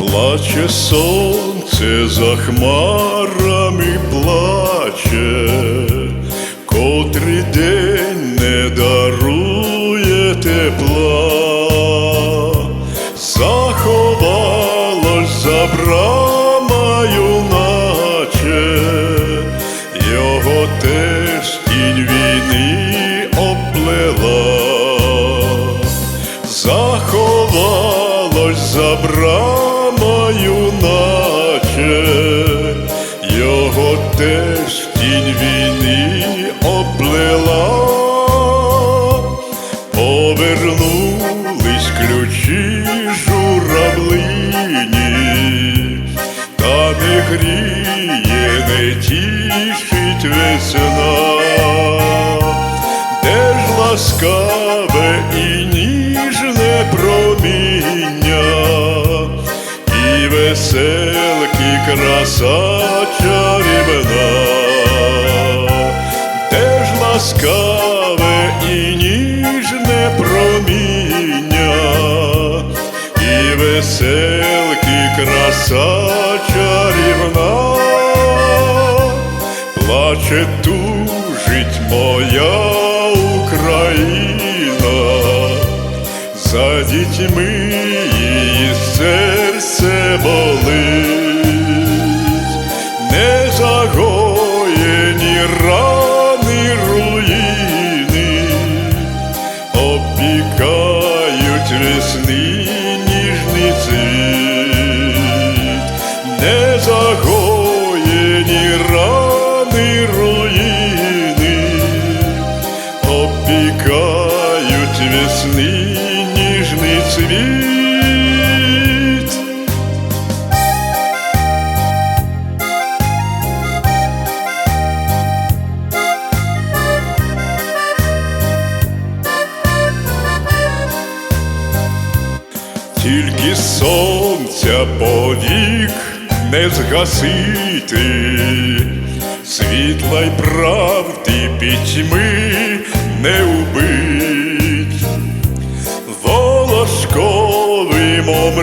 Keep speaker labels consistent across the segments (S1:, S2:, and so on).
S1: наче сонце за хмарами плаче, котрий день не дарує тепла, заховалось за брамою, наче його теж тінь війни оплела заховалось за брамою, теж тінь війни оплела, повернулись ключі журавлині, та не гріє, не тішить весна. Де ж ласкаве і ніжне проміння, і веселки краса ласкаве і ніжне проміння, і веселки краса чарівна. Плаче, тужить моя Україна, за дітьми її серце болить, весни ніжний цвіт. Тільки сонця повік не згасити, світла й правди пітьми не убить,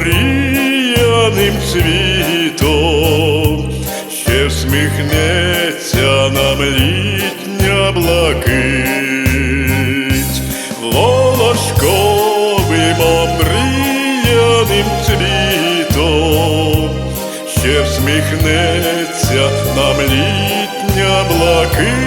S1: омріяним світом. Ще всміхнеться нам літня блакить, волошковим омріяним цвітом. Ще всміхнеться нам літня блакить.